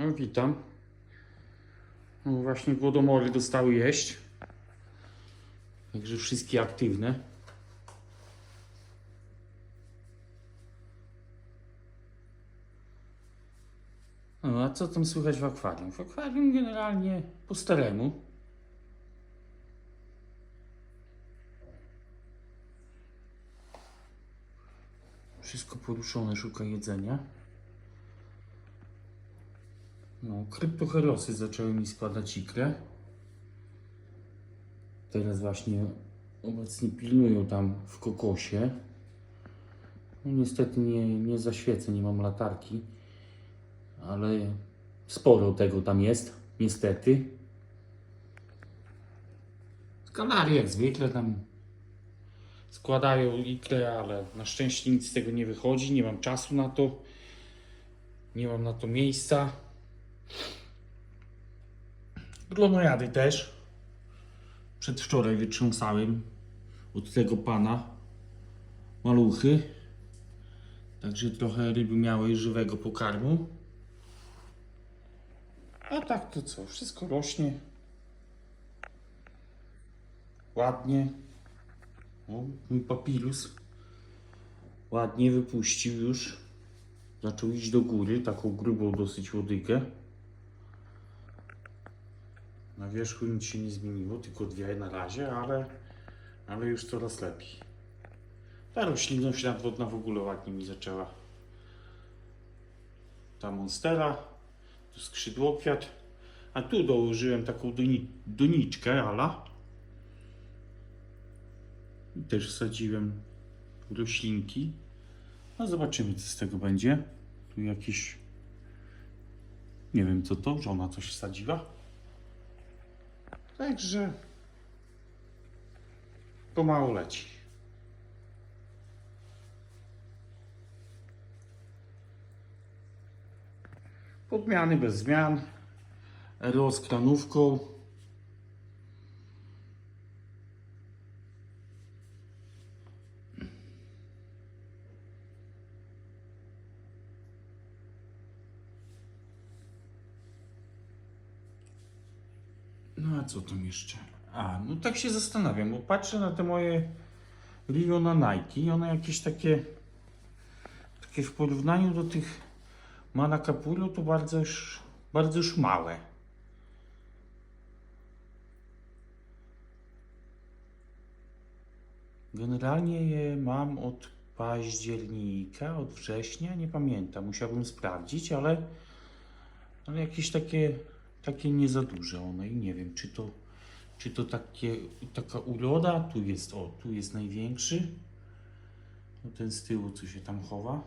No, witam. No, właśnie głodomory dostały jeść. Także wszystkie aktywne. No, a co tam słychać w akwarium? W akwarium generalnie po staremu. Wszystko poruszone, szuka jedzenia. No, kryptoherosy zaczęły mi składać ikrę. Teraz właśnie obecnie pilnują tam w kokosie. No, niestety nie, nie zaświecę, nie mam latarki, ale sporo tego tam jest, niestety. Skalarie jak zwykle tam składają ikrę, ale na szczęście nic z tego nie wychodzi, nie mam czasu na to, nie mam na to miejsca. Glonojady też. Przedwczoraj wytrząsałem od tego pana maluchy. Także trochę ryby miały żywego pokarmu. A tak to co? Wszystko rośnie. Ładnie. O, mój papirus ładnie wypuścił już. Zaczął iść do góry, taką grubą dosyć łodygę. Na wierzchu nic się nie zmieniło, tylko dwie na razie, ale, ale już coraz lepiej. Ta roślinność nadwodna w ogóle ładnie mi zaczęła. Ta monstera, tu skrzydłokwiat, a tu dołożyłem taką doni, doniczkę ala. I też wsadziłem roślinki. No zobaczymy co z tego będzie. Tu jakieś, nie wiem co to, żona coś wsadziła. Także pomału leci. Podmiany bez zmian. RO No a co tam jeszcze? A, no tak się zastanawiam, bo patrzę na te moje Rio na Nike i one jakieś takie takie w porównaniu do tych Manakapulu to bardzo już, bardzo już małe. Generalnie je mam od października, od września, nie pamiętam, musiałbym sprawdzić, ale, ale jakieś takie, takie nie za duże one i nie wiem, czy to, czy to takie, taka uroda, tu jest, o, tu jest największy, no ten z tyłu, co się tam chowa,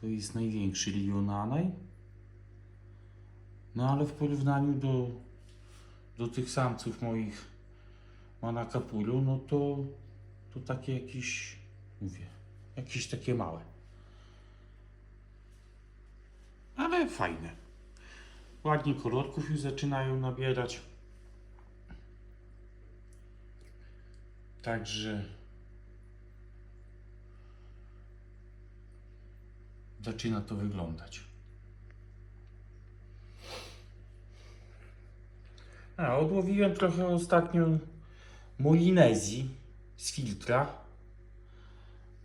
to jest największy Lionanaj, no ale w porównaniu do, do tych samców moich Manakapulu, no to, to takie jakieś, mówię, jakieś takie małe. Ale fajne. Ładnie kolorków już zaczynają nabierać. Także zaczyna to wyglądać. A, odłowiłem trochę ostatnio Molinezji z filtra.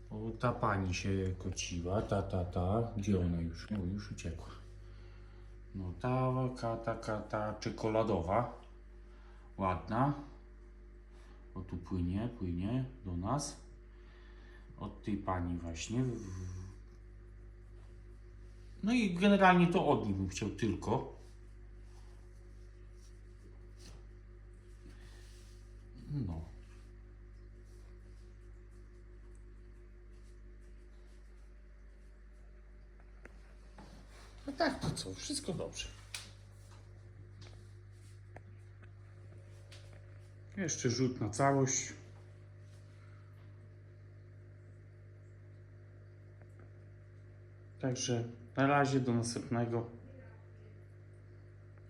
O, ta pani się kociła, ta, ta, ta. Gdzie ona już? O, już uciekła. No ta, taka, taka, ta czekoladowa. Ładna. O, tu płynie, płynie do nas. Od tej pani właśnie. No i generalnie to od nich bym chciał tylko. No tak, to co? Wszystko dobrze. Jeszcze rzut na całość. Także na razie do następnego.